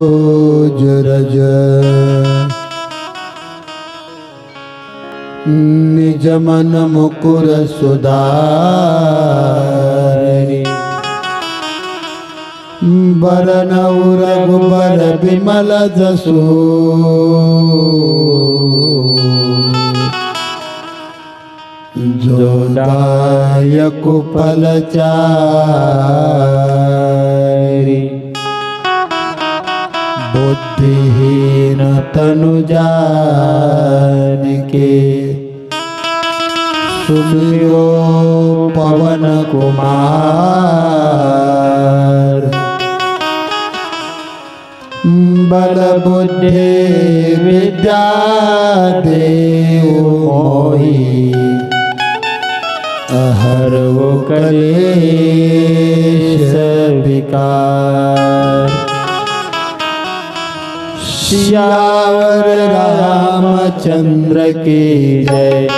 રજ નિજ મન મુકુર સુધારણી બરન રઘુબર વિમલ જસુ. જોદાય કુપલ ચારી. बुद्धिहीन तनु के सुमिरो पवन कुमार। बल बुद्धि विद्या देव मोही। अहर वो कलेश विकार। सियावर रामचंद्र की जय।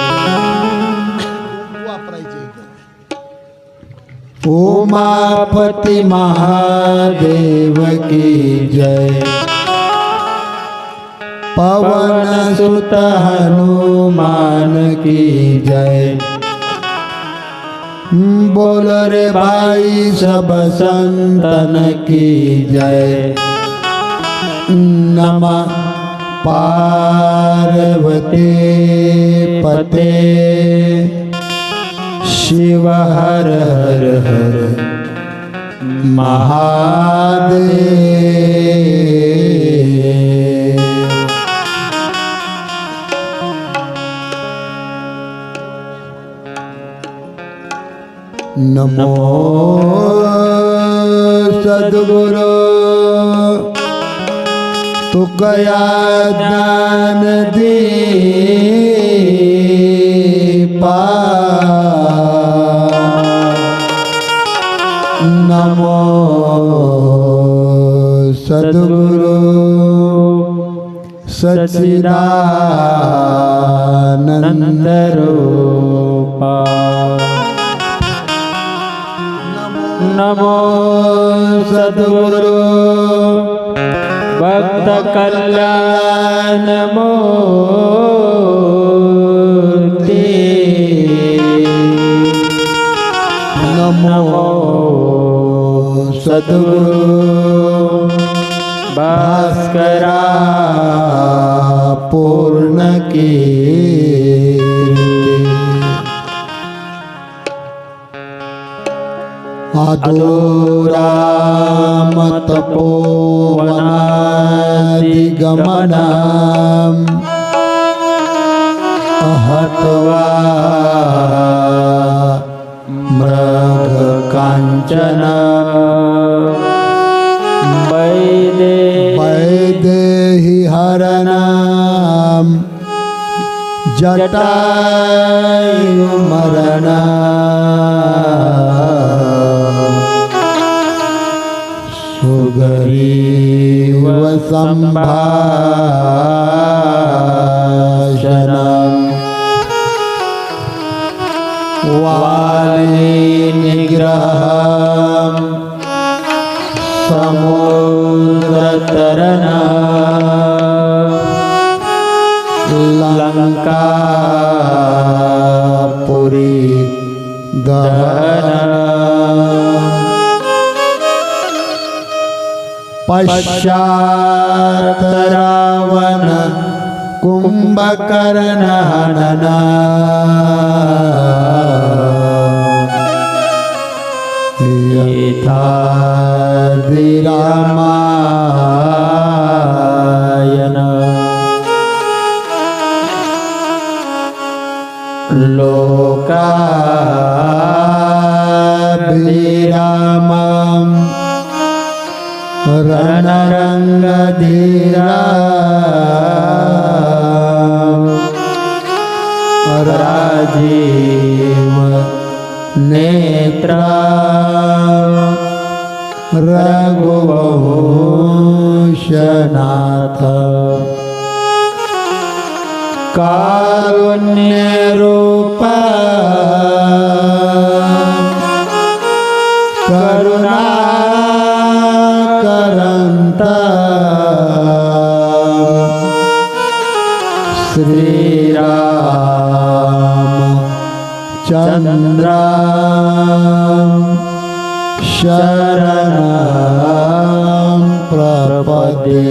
उमापति महादेव की जय। पवन सुत हनुमान की जय। बोल रे भाई सब संतन की जय। नमः पार्वती पते शिव हर हर हर महादेव नमो सद्गुरु ગયા જ્ઞાન દીપા નમો સદગુરુ સચિદાનંદ નમો સદગુરુ भक्त कल्याण मूर्ति नमो सद्गुरु भास्करा पूर्ण की अधोरामतपोवनादिगमनम् अहत्वा मृगकाञ्चन वैदे वैदेहि हरणाम् जटायुमरणा सुगरीव सम्भाषणम् वाली निग्रहम्। समुद्रतरणा लङ्का पुरी पश्चात् Ravan Kumbhakarna हनना रणरङ्गधीरा Rajiv Netra रघुवंशनाथ। कारुण्यरूपा Chandra Sharanam Prapade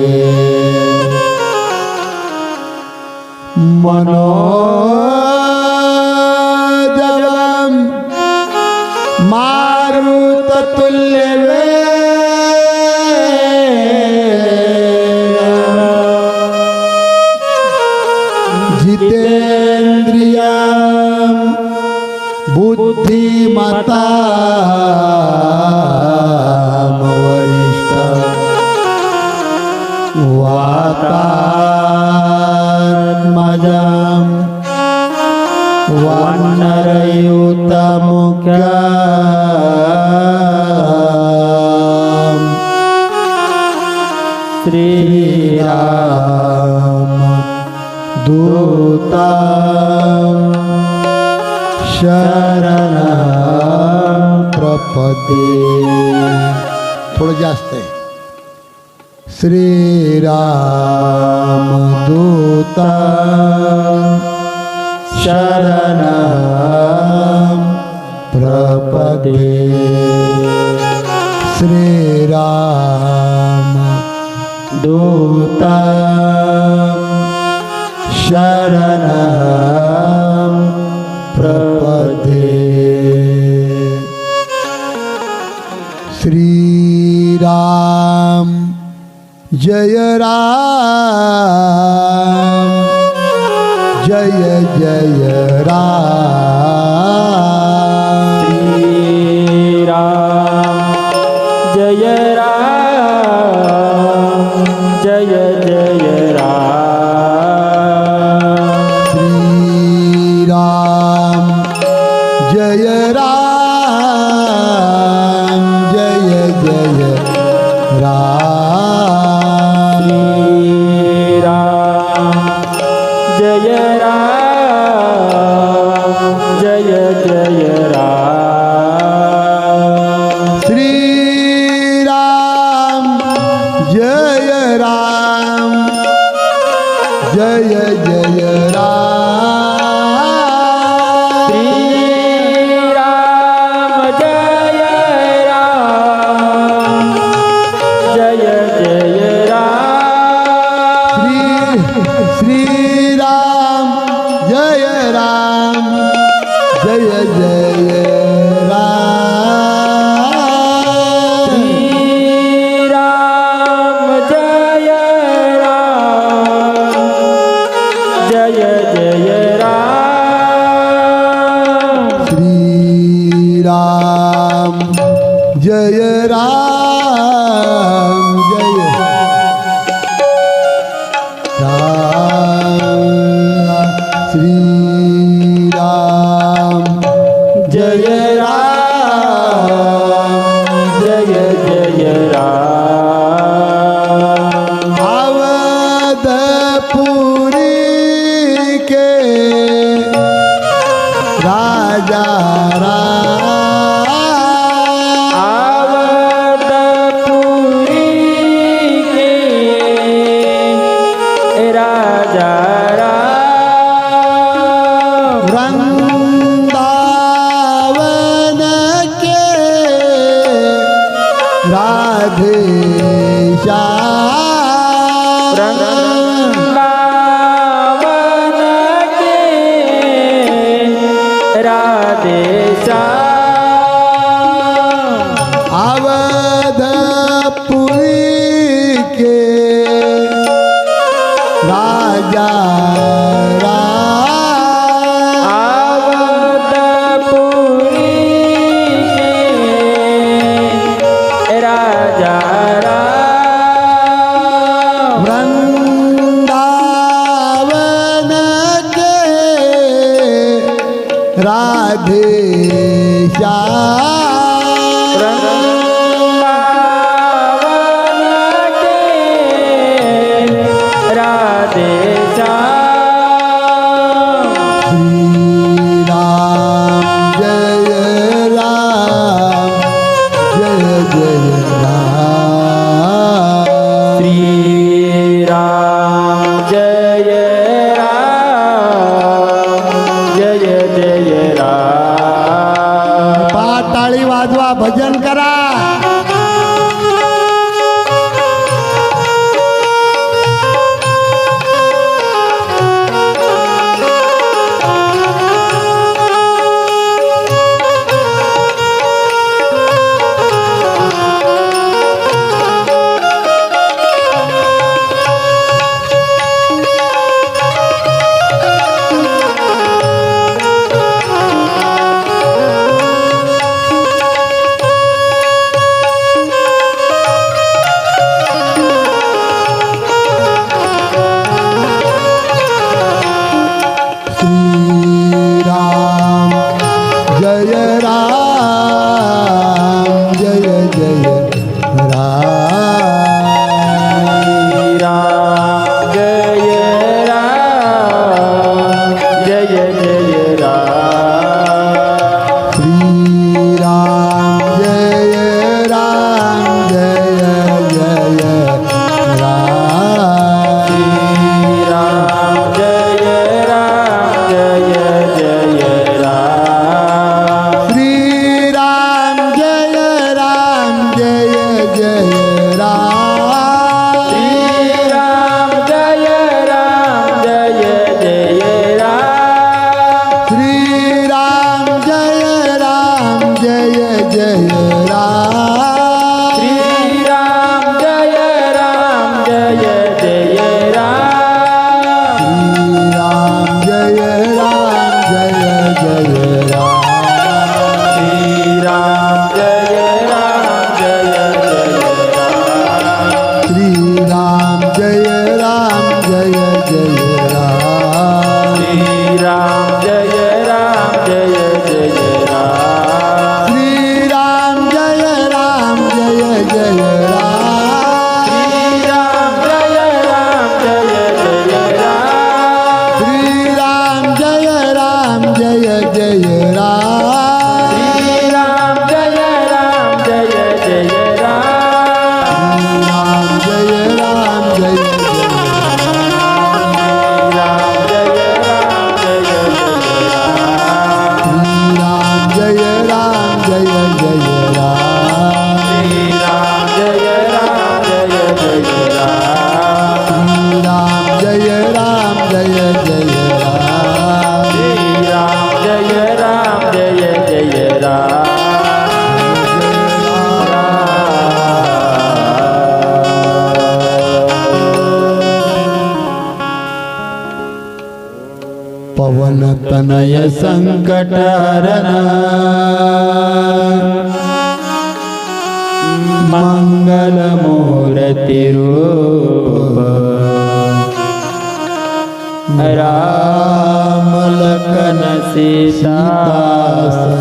Manoj वनरयुतमुख्याम् Shriram दूता शरण प्रपदे थोड़ा जास्त आहे. श्रीराम दूता शरण प्रपदे। श्रीराम दूत शरण प्रपदे। श्रीराम जय राम। जय जय राम राम जय जय Ram Krishna. Radhe Shyam yeah, yeah. तनय संकटहरण मङ्गलमूर्तिरूप राम लखन सीता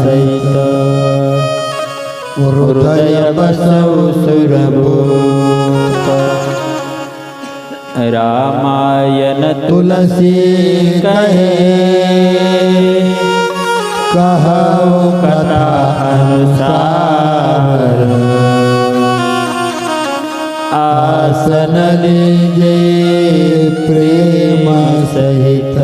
सहित हृदय बसौ सुरभूप रामायण तुलसी कहे कहौ कथा अनुसार। आसन लीजे प्रेम सहित।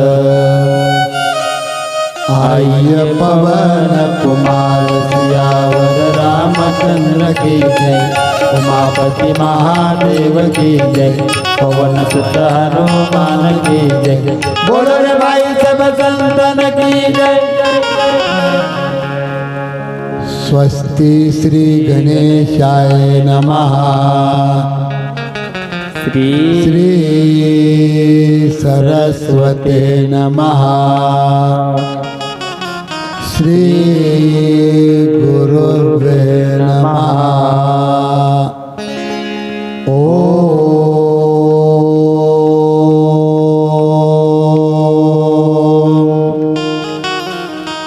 आय पवन कुमार सियावर रामचंद्र की जय। उमापति महादेव की जय। पवन सुत हनुमान की जय। बोलो रे भाई सब संतन की जय। स्वस्ति श्री गणेशाय नमः। श्री श्री सरस्वते नमः। श्री गुरुवे नमः।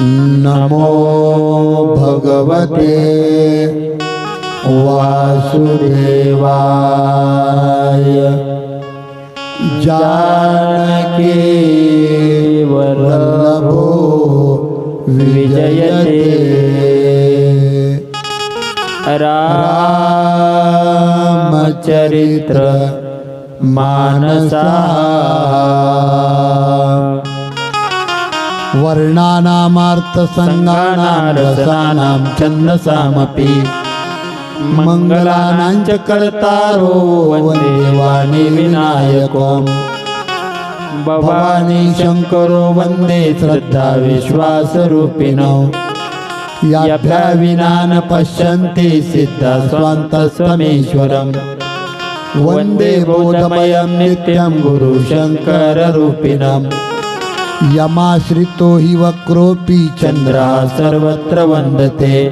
ॐ नमो भगवते वासुदेवाय। जानकी वल्लभो विजयते। रामचरित्र मानसा। वर्णानामार्थसङ्गानां रसानां छन्दसामपि मङ्गलानां च कर्तारो वन्दे वाणी विनायकम्। भवानी शङ्करो वन्दे श्रद्धा विश्वासरूपिणौ याभ्या विना न पश्यन्ति सिद्धा स्वान्तस्त्वमीश्वरम् वन्दे बोधमयं नित्यं गुरुशङ्कररूपिणम्। यमाश्रितो हि वक्रोऽपि चन्द्रः सर्वत्र वन्दते।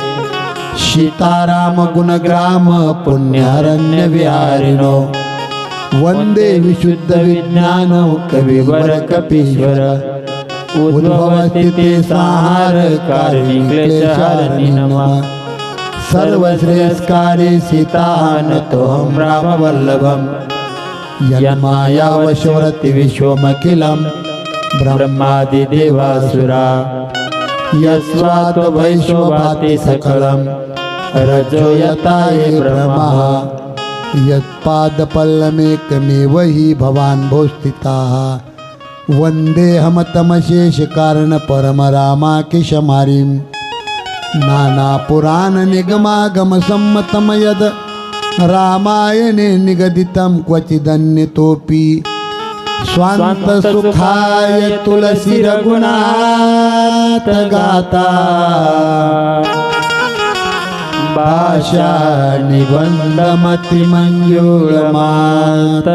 सीतारामगुणग्राम पुण्यहरण्यविहारिणो वन्दे विशुद्धविज्ञानो कविवरकपीश्वर। उद्भवस्थिते संहारकारिणी नमः सर्वश्रेयस्कारे सीताहनतोऽहं रामवल्लभं यन्मायावशोरति विश्वमखिलम्। ब्रह्मादिदेवासुरा यस्वात्वैशोभाति सकलं रजो यता ये ब्रह्मः। यत्पादपल्लमेकमेव हि भवान् भो स्थिताः वन्देऽहमतमशेषकारणपरमरामाकिशमारीं नानापुराणनिगमागमसम्मतं यद् रामायणे निगदितं क्वचिदन्यतोऽपि। स्वांत सुखाय तुलसी रघुनाथ गाता। भाषा निबंध मति मंजूळ मातनोती।